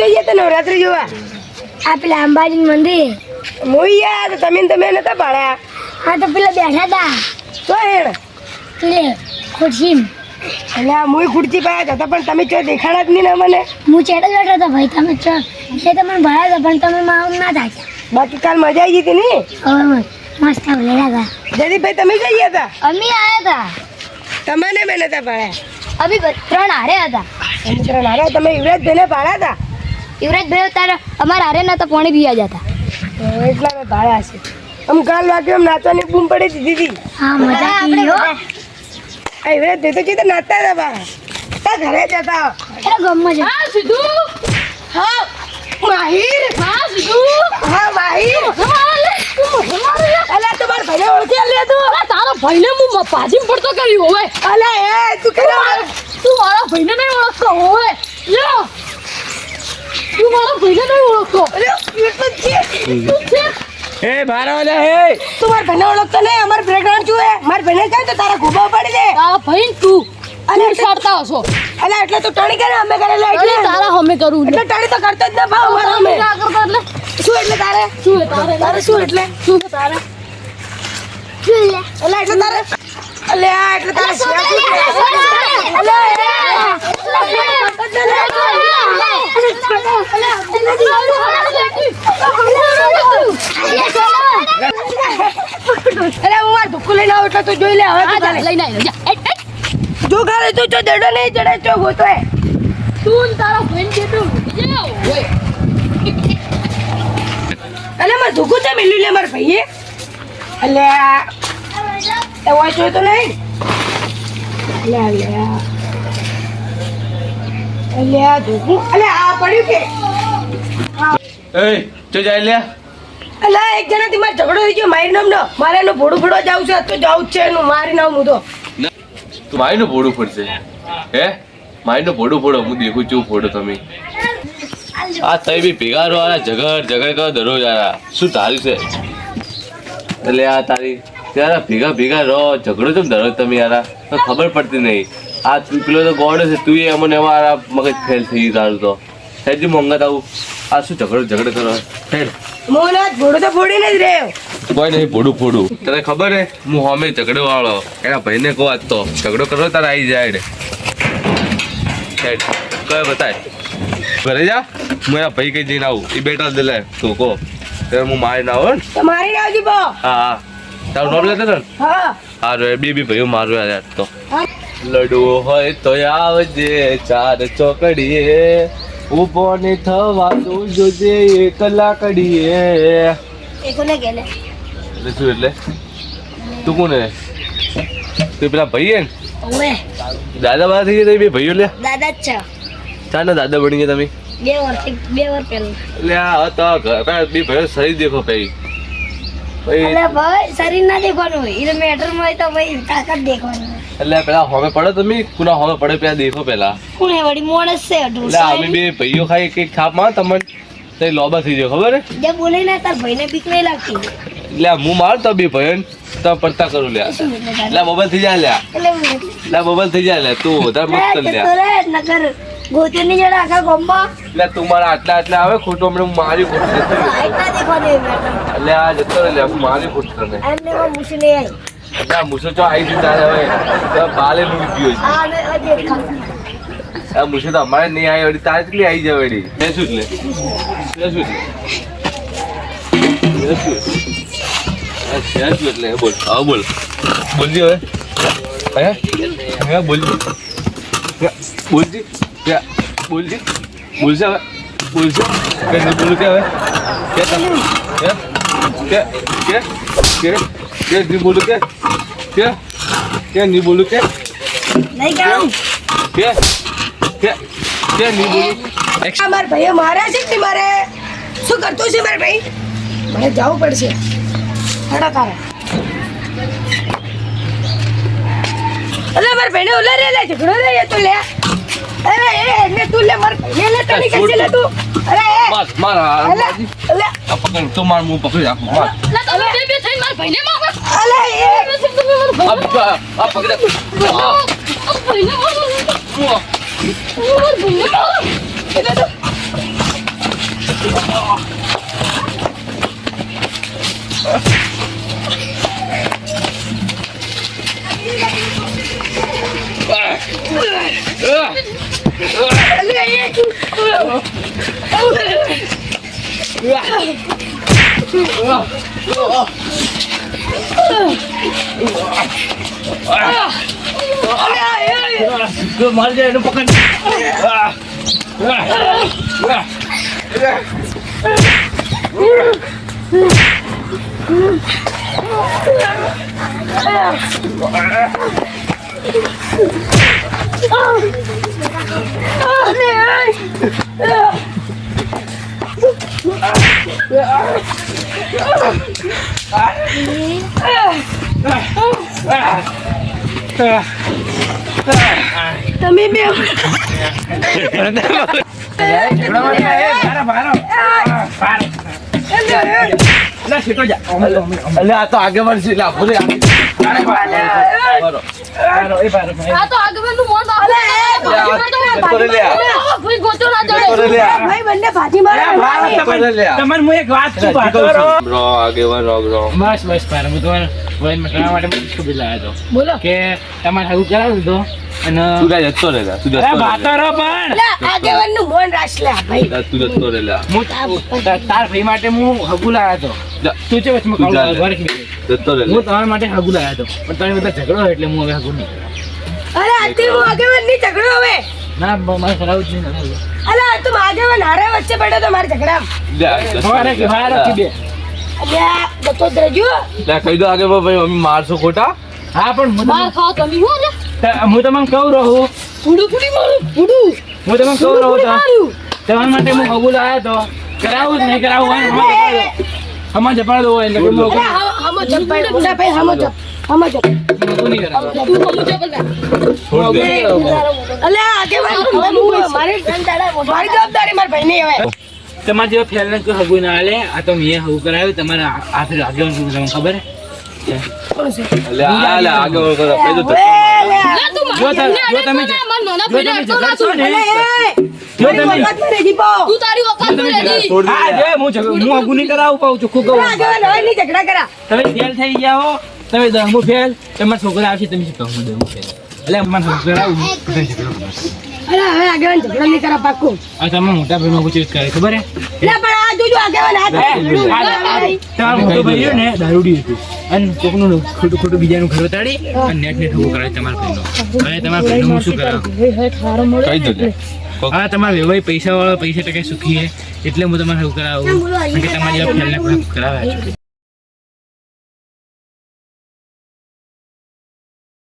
જઈએ તો નવરાત્રી જોવા. આ પેલા અંબાજી મંદિર. હું યાર તમે તમે નતા પાડ્યા. હા તો પેલા બેઠા હતા તો હેણ પેલે ખુરશી એટલે મુઈ ખુરચી પાયા હતા પણ તમે ચો દેખાડા જ નહીં ને મને. હું ચેડે બેઠો હતો ભાઈ તમે ચો એટલે તમને ભરાયા હતા પણ તમે મારું ના થાય. બાકી કાલ મજા આવી ગઈ હતી ને? હવે મસ્ત લેલા ગયા જયદીપભાઈ તમે જઈ હતા? અમે આવ્યા તમને મેં નતા પાડ્યા. હતા અમે ત્રણ હારે હતા. ત્રણ હારે તમે યુવરાજભાઈને પાડ્યા હતા? યુવરાજ ભાઈ તારા અમારા હારે નતા પાણી પીવા જતા. એટલા મેં ભાળ્યા છે. આમ કાલ વાગ્યો આમ નાચવાની બૂમ પડી હતી દીદી. હા મજા આવી હો. આ યુવરાજભાઈ તો કીધું નાચતા હતા બા. તા ઘરે જતા. એટલે ગમમાં છે હા સીધુ. હા માહિર. હા સીધુ. હા માહિર. અલા તમાર ભાઈને ઓળખી લે તું. અરે ભાઈને હું પાછી પડતો કર્યું હવે. અલા એ તું કે તું મારા ભાઈને નહીં ઓળખતો હોય લ્યો. તું મારા ભાઈને નહીં ઓળખતો અરે એટલું જ છે તું છે એ ભારાવાલા હે તું માર ભાઈને ઓળખતો નહીં અમાર બ્રેકગ્રાઉન્ડ શું હે માર ભાઈને કહે તો તારા ઘૂબા પડી દે તારા ભાઈ ને તું અરે તું સાડતા હશો અલા એટલે તું ટણી કરે અમે કરેલા અરે એટલે તારા હમે કરું એટલે ટણી તો કરતો જ ના ભાવ અમારા અમે ના કરતો એટલે શું એટલે તારે શું છે તારે તારે શું એટલે શું છે તારે અલા એટલે તારે અલે આ એટલે તારે શિયા શું છે? અલે અરે હું માર ધુક્કુ લઈને આવું એટલે તું જોઈ લે હવે તું. લઈને આવી જા. જો ઘરે તું જો દડો નહીં ચડે ચો ગોતો તું તારો ભાઈને જેટલું જાઓ અલે માર ધુકુ છે મિલ્યું લે માર ભાઈએ. અલે એ હોય જોઈ તો નહીં લે લે આ. અલે આ ધુકુ. અલે આ પડ્યું કે? એ ચો જાય લે આ એક જણાથી મારે ઝઘડો થઈ ગયો. મારી નામ નો મારે એનું ભોડું ફોડવા જવું છે તો જવું જ છે એનું, મારી નામ હું તો. મારીનું ભોડું ફોડશે હે? મારીનું ભોડું ફોડો હું દેખું છું ફોડો તમે. આ તઈ બી ભેગા રહો આ ઝઘડ ઝઘડ કરો દરરોજ આ શું તારી છે? એટલે આ તારી ત્યારે ભેગા ભેગા રહો. ઝઘડો કેમ દરરોજ તમે યાર? ખબર પડતી નહીં. આ તું પેલો તો ગોડ છે, તું એ અમને આ મગજ ફેલ થઈ ગયું તારું તો. હેજી મોંઘા આવું. આ શું ઝઘડો ઝઘડો કરો? હેડ. હું ના ભોડું તો ફોડીને જ રહ્યો. કોઈ નહીં ફોડું ફોડું તને ખબર હે? હું હોમે ઝઘડો વાળો. એના ભાઈને કહો આજ તો. ઝઘડો કરો તારે આવી જાય રે. હેડ. કયો બતાય. ઘરે જા. હું એના ભાઈ કઈ જઈને આવું. એ બેટા દે લે. તું કહો. ત્યારે હું મારીને આવો ને? તો મારી બો. હા હા. તારું નામ લેતો ને? હા. હારું એ બે બી ભાઈઓ મારું યાર તો હા. લડવો હોય તો આવજે. ચાર ચોકડીએ. ઊભો ને થવા તું જોજે એ કલાકડી એ કોને ગેલે? એટલે શું એટલે? તું કોને? તું પેલા ભાઈ હે ને દાદા બાદા થઈ ગયા બે ભાઈઓ લે? દાદા જ છે. ચાર દાદા બની ગયા તમે? બે વર્ષ બે વર્ષ પહેલા. એટલે આ હતા ઘર બે ભાઈઓ શરીર દેખો ભાઈ. ભાઈ શરીર ના દેખવાનું હોય. એને મેટરમાં તો ભાઈ તાકાત દેખવાની. એટલે પેલા હોમે પડે તમે કુના હોમે પડે પેલા દેખો પેલા. કુને વળી મોણસ છે એટલે અમે બે ભાઈઓ ખાઈ કે થાપમાં તમને તે લોબા થઈ જાય ખબર? જે બોલે ને તાર ભાઈને બીક નહીં લાગતી. એટલે હું માર તો બે ભાઈ તો પડતા કરું લ્યા. શું એટલે બબલ થઈ જાય લ્યા. એટલે મોબાઈલ થઈ જાય. લ્યા તું વધારે મસ્ત લ્યા. આખા ગામમાં. એટલે તું મારા આટલા આટલા આવે ખોટું હમણાં હું મારી ખોટ. એટલે આ જતો લે હું મારી ખોટ તને એમને એમાં મૂછું નહીં આવી. એટલે મુસો મૂછો ચો આવી ગયું તારે હવે. બાલે મૂકી ગયો છે. આ મૂછો તો અમારે નહીં આવી વળી તારે કેટલી આવી જાય વળી? તે શું એટલે તે શું છે શું એટલે બોલ. હા બોલ. બોલજી હવે. હે? હે બોલજી. બોલજી. બોલજી. બોલશે હવે? બોલશે? કે નહીં બોલું કે હવે? કે કે કે કે? કે નહીં બોલું કે? કે? કે નહીં બોલું કે? નહીં કહેવાનું. કે? કે? કે નહીં બોલું? મારા ભાઈએ માર્યા છે કે મારે શું કરતું છે મારા ભાઈ? મને જવું પડશે. હેડો તારે. અલે મારા ભાઈને ઓલા રે લે ઝઘડો રે તો લે. અરે એ ને તું લે માર ભાઈને લે તને કઈ લે તું. અરે એ માર માર આ અલે અલે આ પકડ તો માર હું પકડી રાખું માર લા તમે બે બે થઈને મારા ભાઈને મારો અલે એ તમે મારા ભાઈને આ પકડ આ પકડ આ ભાઈને મારો આ. મારા ભાઈને મારો એટલે તો મારી જાય એનું પકડ તમે બે એટલે આ તો આગેવાન છે એટલે આપણે આ તો આગળનું મોન બાપુ. કરે લે આ. કોઈ ગોતો ના કરે ચડે. લે આ. ભાઈ બંને ભાજી મારો કરે લે આ. તમને હું એક વાત રો બસ બસ પાર હું તમારે વય મટવા માટે મુશ્કેલ બિલાયો હતો બોલો. કે તમારે હારું કરાવ્યું દીધો અને તું કઈ જતો રે તું જતો લા. રહો પણ. આગેવાનનું મોન રાખ લે ભાઈ. તું જતો રે હું તાર ભાઈ માટે હું હગુ લાવ્યો હતો તું છે વચમાં કાળો ઘર. જતો રે હું તમારા માટે હગુ લાવ્યો હતો પણ તમે બધા ઝઘડો એટલે હું હવે હગુ નહીં. અરે આજથી હું આગેવાનની ઝઘડો હવે. ના મારે ખરાબ જ નહીં અલા તું આગેવાન હારે વચ્ચે પડ્યો તો મારે ઝઘડા. કે લા. રાખી દે કહી દો આગેવાન ભાઈ અમે મારશો ખોટા. હા પણ હું તમને- ખાઓ તમે હું લે ત- હું તમને કહું રહું? ફૂડું ફૂડી મારું ફૂડું. હું તમને કહું રહું તો? તમારા માટે હું હગુ લાવ્યો હતો કરાવું નહીં કરાવું ને હમણાં જપાડ. દો એટલે કે અરે હમ- હમો જપ ભાઈ ભાઈ હમો જપ હમો જપ હું નહીં કરાવું. તું સમજો પેલા છોડ દે. હવે હું મારી મારી જવાબદારી મારા ભાઈ ની હવે તમારે જેવા ફેલને કોઈ હગુ ના લે આ તો મેં હગુ કરાવ્યું. તમારા હાથે આગેવાન શું તમને ખબર તમે- છું. ફેલ થઈ ગયા હો. તમે દહમું ફેલ તમારા છોકરા આવશે તમે શું કહું? હું એટલે મને હગુ કરાવું. તમે ઝઘડો કરો. અરે હવે આગેવાન ઝઘડા નહીં કરા પાક્કું. આ તમે મોટા ભાઈનો હગુ ચેક કરે ખબર હે લે પણ આ જોજો આગેવાન હાથ હે? ઝઘડું. આ- આ- તમારો મોટો ભાઈ ને દારૂડી હતું. અને કોકનું ખોટું ખોટું બીજાનું ઘર વતાડી અને નેટ કરાવે તમારા ભાઈનો. હવે તમારા ભાઈનો હું શું કરાવું? કહી દો હા તમારા વેવાઈ પૈસા વાળા પૈસા ટકા સુખી હે એટલે હું તમારે હગુ કરાવું કે તમારી ફેલને કોઈ હગુ કરાવ્યા છે.